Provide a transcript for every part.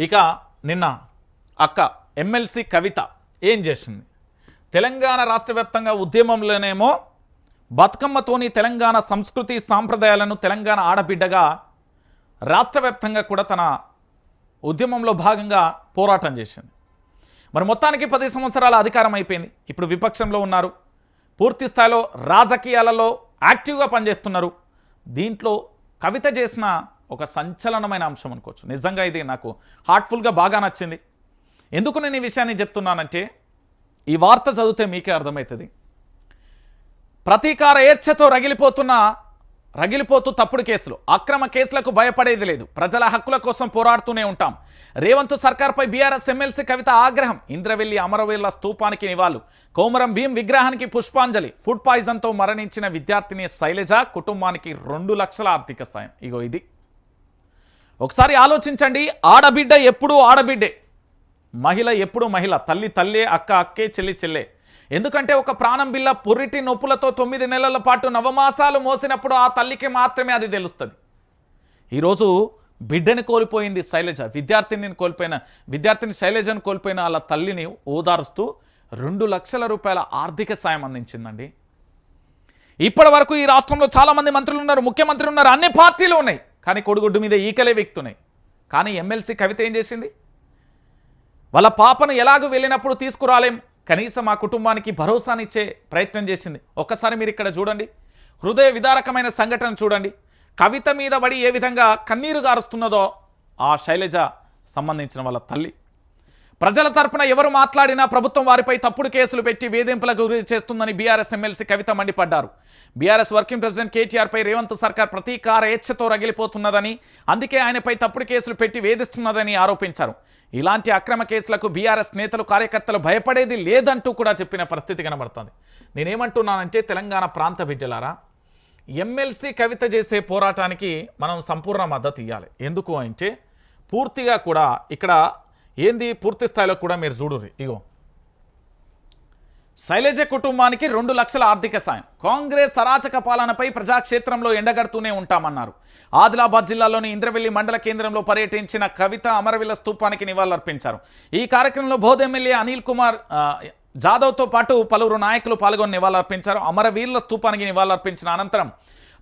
ఇక నిన్న అక్క ఎమ్మెల్సీ కవిత ఏం చేసింది? తెలంగాణ రాష్ట్ర వ్యాప్తంగా ఉద్యమంలోనేమో బతుకమ్మతోని తెలంగాణ సంస్కృతి సాంప్రదాయాలను తెలంగాణ ఆడబిడ్డగా రాష్ట్ర కూడా తన ఉద్యమంలో భాగంగా పోరాటం చేసింది. మరి మొత్తానికి పది సంవత్సరాల అధికారం అయిపోయింది. ఇప్పుడు విపక్షంలో ఉన్నారు. పూర్తి స్థాయిలో రాజకీయాలలో యాక్టివ్గా పనిచేస్తున్నారు. దీంట్లో కవిత చేసిన ఒక సంచలనమైన అంశం అనుకోవచ్చు. నిజంగా ఇది నాకు హార్ట్ఫుల్గా బాగా నచ్చింది. ఎందుకు నేను ఈ విషయాన్ని చెప్తున్నానంటే ఈ వార్త చదివితే మీకే అర్థమవుతుంది. ప్రతీకార ఏర్చతో రగిలిపోతున్న రగిలిపోతూ తప్పుడు కేసులు అక్రమ కేసులకు భయపడేది లేదు. ప్రజల హక్కుల కోసం పోరాడుతూనే ఉంటాం. రేవంత్ సర్కార్పై బీఆర్ఎస్ ఎమ్మెల్సీ కవిత ఆగ్రహం ఇంద్రవెల్లి అమరవీళ్ళ స్తూపానికి నివాళులు కోమరం భీం విగ్రహానికి పుష్పాంజలి ఫుడ్ పాయిజన్తో మరణించిన విద్యార్థిని శైలజ కుటుంబానికి రెండు లక్షల ఆర్థిక సాయం. ఇగో ఇది. ఒకసారి ఆలోచించండి ఆడబిడ్డ ఎప్పుడూ ఆడబిడ్డే. మహిళ ఎప్పుడు మహిళ తల్లి తల్లే అక్క అక్కే చెల్లి చెల్లే. ఎందుకంటే ఒక ప్రాణం బిల్ల పొర్రిటి నొప్పులతో తొమ్మిది నెలల పాటు నవమాసాలు మోసినప్పుడు ఆ తల్లికి మాత్రమే అది తెలుస్తుంది. ఈరోజు బిడ్డని కోల్పోయింది శైలజ విద్యార్థిని కోల్పోయిన విద్యార్థిని శైలజను కోల్పోయిన వాళ్ళ తల్లిని ఓదారుస్తూ రెండు లక్షల రూపాయల ఆర్థిక సాయం అందించిందండి. ఇప్పటి వరకు ఈ రాష్ట్రంలో చాలామంది మంత్రులు ఉన్నారు ముఖ్యమంత్రులు ఉన్నారు అన్ని పార్టీలు ఉన్నాయి. కానీ కొడుగుడ్డు మీద ఈకలే వ్యక్తున్నాయి కానీ ఎమ్మెల్సీ కవిత ఏం చేసింది? వాళ్ళ పాపను ఎలాగూ వెళ్ళినప్పుడు తీసుకురాలేం. కనీసం ఆ కుటుంబానికి భరోసానిచ్చే ప్రయత్నం చేసింది. ఒక్కసారి మీరు ఇక్కడ చూడండి. హృదయ విదారకమైన సంఘటన చూడండి. కవిత మీద పడి ఏ విధంగా కన్నీరు గారుస్తున్నదో ఆ శైలజ సంబంధించిన వాళ్ళ తల్లి. ప్రజల తరపున ఎవరు మాట్లాడినా ప్రభుత్వం వారిపై తప్పుడు కేసులు పెట్టి వేధింపులకు గురి చేస్తుందని బీఆర్ఎస్ ఎమ్మెల్సీ కవిత మండిపడ్డారు. బీఆర్ఎస్ వర్కింగ్ ప్రెసిడెంట్ కేటీఆర్పై రేవంత్ సర్కార్ ప్రతీకార ఏచ్ఛతో రగిలిపోతున్నదని అందుకే ఆయనపై తప్పుడు కేసులు పెట్టి వేధిస్తున్నదని ఆరోపించారు. ఇలాంటి అక్రమ కేసులకు బీఆర్ఎస్ నేతలు కార్యకర్తలు భయపడేది లేదంటూ కూడా చెప్పిన పరిస్థితి కనబడుతుంది. నేనేమంటున్నానంటే తెలంగాణ ప్రాంత బిడ్డలారా ఎమ్మెల్సీ కవిత చేసే పోరాటానికి మనం సంపూర్ణ మద్దతు ఇవ్వాలి ఎందుకు అంటే పూర్తిగా కూడా ఇక్కడ ఏంది? పూర్తి స్థాయిలో కూడా మీరు చూడుర్రి. ఇగో. శైలజ కుటుంబానికి రెండు లక్షల ఆర్థిక సాయం. కాంగ్రెస్ అరాచక పాలనపై ప్రజాక్షేత్రంలో ఎండగడుతూనే ఉంటామన్నారు. ఆదిలాబాద్ జిల్లాలోని ఇంద్రవెల్లి మండల కేంద్రంలో పర్యటించిన కవిత అమరవీల స్తూపానికి నివాళులర్పించారు. ఈ కార్యక్రమంలో బోధ ఎమ్మెల్యే అనిల్ కుమార్ జాదవ్తో పాటు పలువురు నాయకులు పాల్గొని నివాళులర్పించారు. అమరవీరుల స్తూపానికి నివాళులర్పించిన అనంతరం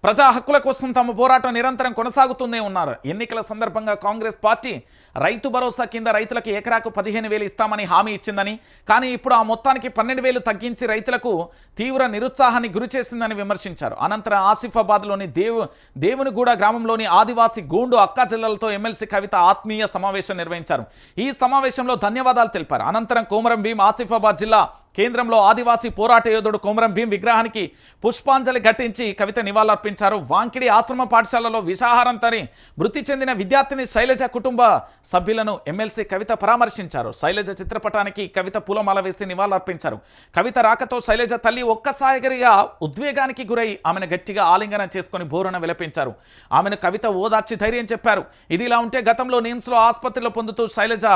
ప్రజా హక్కుల కోసం తమ పోరాటం నిరంతరం కొనసాగుతూనే ఉన్నారు. ఎన్నికల సందర్భంగా కాంగ్రెస్ పార్టీ రైతు భరోసా కింద రైతులకు ఎకరాకు పదిహేను వేలు ఇస్తామని హామీ ఇచ్చిందని కానీ ఇప్పుడు ఆ మొత్తానికి పన్నెండు వేలు తగ్గించి రైతులకు తీవ్ర నిరుత్సాహాన్ని గురిచేసిందని విమర్శించారు. అనంతరం ఆసిఫాబాద్లోని దేవు దేవునిగూడ గ్రామంలోని ఆదివాసీ గూండు అక్క జిల్లలతో ఎమ్మెల్సీ కవిత ఆత్మీయ సమావేశం నిర్వహించారు. ఈ సమావేశంలో ధన్యవాదాలు తెలిపారు. అనంతరం కోమరం భీం ఆసిఫాబాద్ జిల్లా కేంద్రంలో ఆదివాసీ పోరాట యోధుడు కొమరం భీం విగ్రహానికి పుష్పాంజలి ఘటించి కవిత నివాళులర్పించారు. వాంకిడి ఆశ్రమ పాఠశాలలో విషాహారం తని మృతి చెందిన విద్యార్థిని శైలజ కుటుంబ సభ్యులను ఎమ్మెల్సీ కవిత పరామర్శించారు. శైలజ చిత్రపటానికి కవిత పూలమాల వేసి నివాళులర్పించారు. కవిత రాకతో శైలజ తల్లి ఒక్కసారిగా ఉద్వేగానికి గురై ఆమెను గట్టిగా ఆలింగనం చేసుకొని బోరున విలపించారు. ఆమెను కవిత ఓదార్చి ధైర్యం చెప్పారు. ఇది ఇలా ఉంటే గతంలో నిమ్స్లో ఆసుపత్రిలో పొందుతూ శైలజ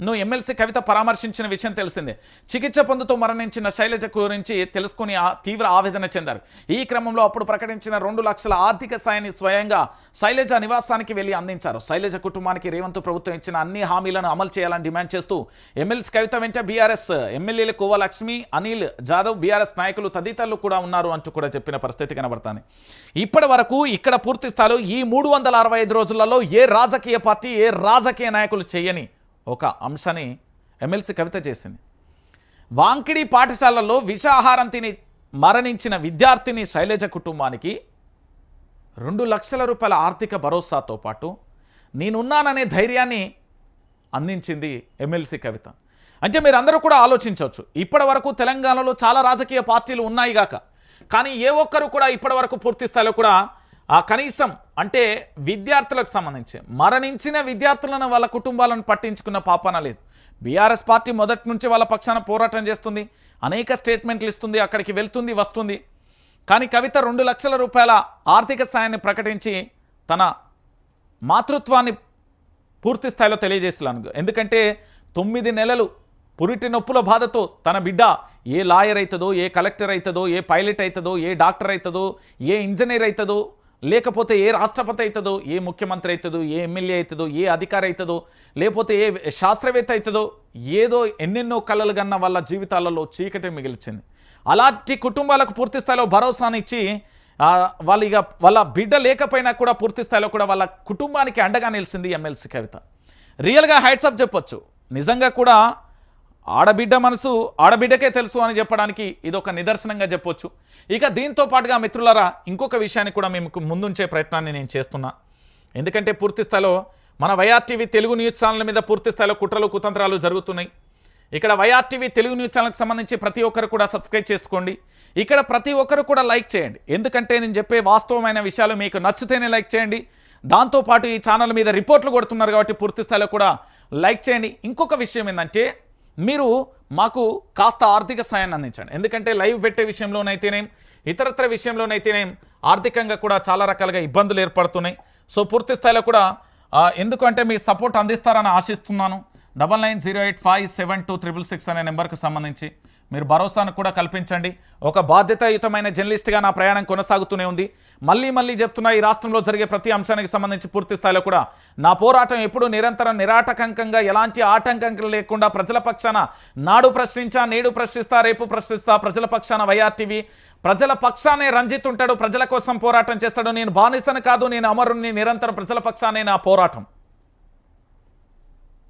ను ఎమ్మెల్సీ కవిత పరామర్శించిన విషయం తెలిసిందే. చికిత్స పొందుతూ మరణించిన శైలజ గురించి తెలుసుకుని ఆ- తీవ్ర ఆవేదన చెందారు. ఈ క్రమంలో అప్పుడు ప్రకటించిన రెండు లక్షల ఆర్థిక సాయాన్ని స్వయంగా శైలజ నివాసానికి వెళ్ళి అందించారు. శైలజ కుటుంబానికి రేవంత్ ప్రభుత్వం ఇచ్చిన అన్ని హామీలను అమలు చేయాలని డిమాండ్ చేస్తూ ఎమ్మెల్సీ కవిత వెంట బీఆర్ఎస్ ఎమ్మెల్యేలు కోవలక్ష్మి అనిల్ జాదవ్ బీఆర్ఎస్ నాయకులు తదితరులు కూడా ఉన్నారు అంటూ కూడా చెప్పిన పరిస్థితి కనబడుతుంది. ఇప్పటి వరకు ఇక్కడ పూర్తి స్థాయిలో ఈ మూడు వందల అరవై ఐదు రోజులలో ఏ రాజకీయ పార్టీ ఏ రాజకీయ నాయకులు చేయని ఒక అంశాన్ని ఎమ్మెల్సీ కవిత చేసింది. వాంకిడి పాఠశాలలో విషాహారం తిని మరణించిన విద్యార్థిని శైలజ కుటుంబానికి రెండు లక్షల రూపాయల ఆర్థిక భరోసాతో పాటు నేనున్నాననే ధైర్యాన్ని అందించింది ఎమ్మెల్సీ కవిత. అంటే మీరందరూ కూడా ఆలోచించవచ్చు ఇప్పటి వరకు తెలంగాణలో చాలా రాజకీయ పార్టీలు ఉన్నాయి గాక. కానీ ఏ ఒక్కరు కూడా ఇప్పటి వరకు పూర్తి స్థాయిలో కూడా ఆ కనీసం అంటే విద్యార్థులకు సంబంధించి మరణించిన విద్యార్థులను వాళ్ళ కుటుంబాలను పట్టించుకున్న పాపన లేదు. బీఆర్ఎస్ పార్టీ మొదటి నుంచి వాళ్ళ పక్షాన పోరాటం చేస్తుంది. అనేక స్టేట్మెంట్లు ఇస్తుంది అక్కడికి వెళ్తుంది వస్తుంది. కానీ కవిత రెండు లక్షల రూపాయల ఆర్థిక సాయాన్ని ప్రకటించి తన మాతృత్వాన్ని పూర్తి స్థాయిలో తెలియజేస్తున్నాను ఎందుకంటే తొమ్మిది నెలలు పురిటి నొప్పుల బాధతో తన బిడ్డ ఏ లాయర్ అవుతుందో ఏ కలెక్టర్ అవుతుందో ఏ పైలట్ అవుతుందో ఏ డాక్టర్ అవుతుందో ఏ ఇంజనీర్ అవుతుందో లేకపోతే ఏ రాష్ట్రపతి అవుతుందో ఏ ముఖ్యమంత్రి అవుతుందో ఏ ఎమ్మెల్యే అవుతుందో ఏ అధికారి అవుతుందో లేకపోతే ఏ శాస్త్రవేత్త అవుతుందో ఏదో ఎన్నెన్నో కళలు కన్న వాళ్ళ జీవితాలలో చీకటి మిగిల్చింది. అలాంటి కుటుంబాలకు పూర్తి స్థాయిలో భరోసానిచ్చి వాళ్ళు ఇక వాళ్ళ బిడ్డ లేకపోయినా కూడా పూర్తి స్థాయిలో కూడా వాళ్ళ కుటుంబానికి అండగా నిలిచింది ఎమ్మెల్సీ కవిత. రియల్గా హైట్స్ చెప్పొచ్చు. నిజంగా కూడా ఆడబిడ్డ మనసు ఆడబిడ్డకే తెలుసు అని చెప్పడానికి ఇదొక నిదర్శనంగా చెప్పొచ్చు. ఇక దీంతో పాటుగా మిత్రులరా ఇంకొక విషయాన్ని కూడా మేము ముందుంచే ప్రయత్నాన్ని నేను చేస్తున్నా. ఎందుకంటే పూర్తి స్థాయిలో మన వైఆర్టీవీ తెలుగు న్యూస్ ఛానల్ మీద పూర్తి స్థాయిలో కుట్రలు కుతంత్రాలు జరుగుతున్నాయి. ఇక్కడ వైఆర్టీవీ తెలుగు న్యూస్ ఛానల్కి సంబంధించి ప్రతి ఒక్కరు కూడా సబ్స్క్రైబ్ చేసుకోండి. ఇక్కడ ప్రతి ఒక్కరు కూడా లైక్ చేయండి. ఎందుకంటే నేను చెప్పే వాస్తవమైన విషయాలు మీకు నచ్చితేనే లైక్ చేయండి. దాంతోపాటు ఈ ఛానల్ మీద రిపోర్ట్లు కొడుతున్నారు కాబట్టి పూర్తి స్థాయిలో కూడా లైక్ చేయండి. ఇంకొక విషయం ఏంటంటే మీరు మాకు కాస్త ఆర్థిక సాయాన్ని అందించండి. ఎందుకంటే లైవ్ పెట్టే విషయంలోనైతేనేం ఇతరత్ర విషయంలోనైతేనేం ఆర్థికంగా కూడా చాలా రకాలుగా ఇబ్బందులు ఏర్పడుతున్నాయి. సో పూర్తి స్థాయిలో కూడా ఎందుకంటే మీ సపోర్ట్ అందిస్తారని ఆశిస్తున్నాను. Double nine zero eight five seven two triple six అనే నెంబర్కి సంబంధించి. మీరు భరోసాను కూడా కల్పించండి. ఒక బాధ్యతాయుతమైన జర్నలిస్ట్గా నా ప్రయాణం కొనసాగుతూనే ఉంది. మళ్ళీ మళ్ళీ చెప్తున్నా ఈ రాష్ట్రంలో జరిగే ప్రతి అంశానికి సంబంధించి పూర్తి స్థాయిలో కూడా నా పోరాటం ఎప్పుడూ నిరంతరం నిరాటకంకంగా ఎలాంటి ఆటంకం లేకుండా ప్రజల పక్షాన నాడు ప్రశ్నించా నేడు ప్రశ్నిస్తా రేపు ప్రశ్నిస్తా ప్రజల పక్షాన వైఆర్టీవీ ప్రజల పక్షానే రంజిత్ ఉంటాడు ప్రజల కోసం పోరాటం చేస్తాడు. నేను బానిసను కాదు నేను అమరుని నిరంతరం ప్రజల పక్షానే నా పోరాటం.